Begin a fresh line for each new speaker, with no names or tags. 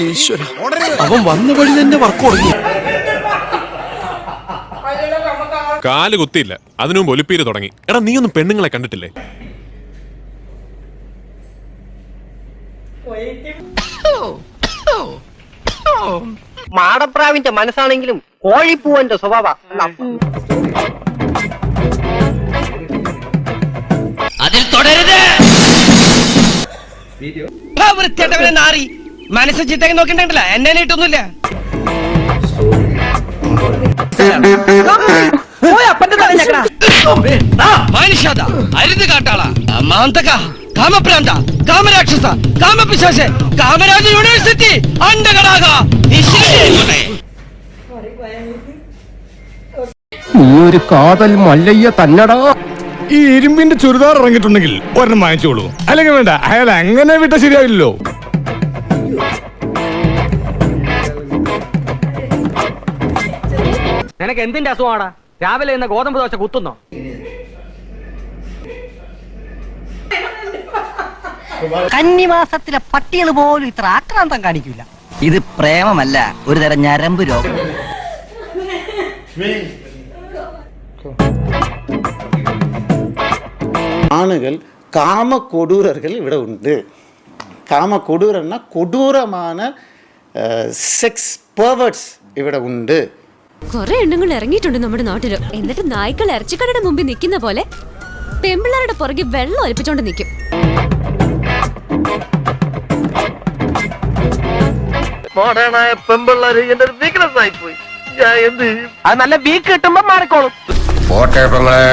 ഈശ്വര. അവൻ വന്ന വഴി തന്നെ വർക്ക് തുടങ്ങി.
കാൽ കുത്തിയില്ല. അതിനു മുമ്പ് ഒലിപ്പീര് തുടങ്ങി. എടാ നീ ഒന്നും പെണ്ണുങ്ങളെ കണ്ടിട്ടില്ലേ?
മാടപ്രാവിന്റെ മനസ്സാണെങ്കിലും കോഴിപ്പൂവന്റെ സ്വഭാവ
അതിൽ തുടരുത് വൃത്തിയായിട്ടവനെ നാറി. മനസ്സ് ചിത്തേക്ക് നോക്കിണ്ടല്ല. എന്നെ നീട്ടൊന്നുമില്ല മനുഷ്യത. അരുത് കാട്ടാള. മാന്തക കാമപ്രാന്ത കാമരാക്ഷസ കാമപിശാശ കാമരാജ യൂണിവേഴ്സിറ്റി അണ്ടകടാക
നീ ഒരു കാതൽ മല്ലയ്യ തന്നടാ.
ഈ ഇരുമ്പിന്റെ ചുരിദാർ ഇറങ്ങിയിട്ടുണ്ടെങ്കിൽ ഒരെണ്ണം വാങ്ങിച്ചോളൂ. അല്ലെങ്കിൽ വേണ്ട അയാൾ അങ്ങനെ വിട്ട ശരിയാവില്ലല്ലോ.
നിനക്ക് എന്തിന്റെ അസുഖമാടാ? രാവിലെ ഇന്ന് ഗോതമ്പ് ദോശ കുത്തുന്നോ? കന്നിവാസത്തിലെ പട്ടികൾ പോലും ഇത്ര ആക്രാന്തം കാണിക്കില്ല
ഇത് പ്രേമമല്ല ഒരു തരം ഞരമ്പ് രോഗം.
ஆணுகள் കാമ കൊടൂരകൾ ഇവിടെ ഉണ്ട്. കാമ கொடூரன்னா കൊടൂരമാണ് സെക്സ് പെർവേർട്സ് ഇവിടെ ഉണ്ട്.
കുറെ എണ്ണങ്ങൾ ഇറങ്ങിയിട്ടുണ്ട് നമ്മുടെ നാട്ടിൽ എന്നിട്ട് നായ്ക്കൾ ഇറച്ചിക്കടയുടെ മുമ്പിൽ നിൽക്കുന്ന പോലെ പെമ്പിള്ളാരുടെ പുറകെ വെള്ളം ഒലിപ്പിച്ചോണ്ട് നിൽക്കും
മോഡേണായ പെമ്പിള്ളാര് എന്റെ ഒരു വീക്ക്നെസ് ആയി പോയി ഞാൻ എന്ത് ചെയ്യും? അത് നല്ല വീക്ക് കിട്ടുമ്പോ മാറിക്കോളും.
പോട്ടെ പെങ്ങളെ.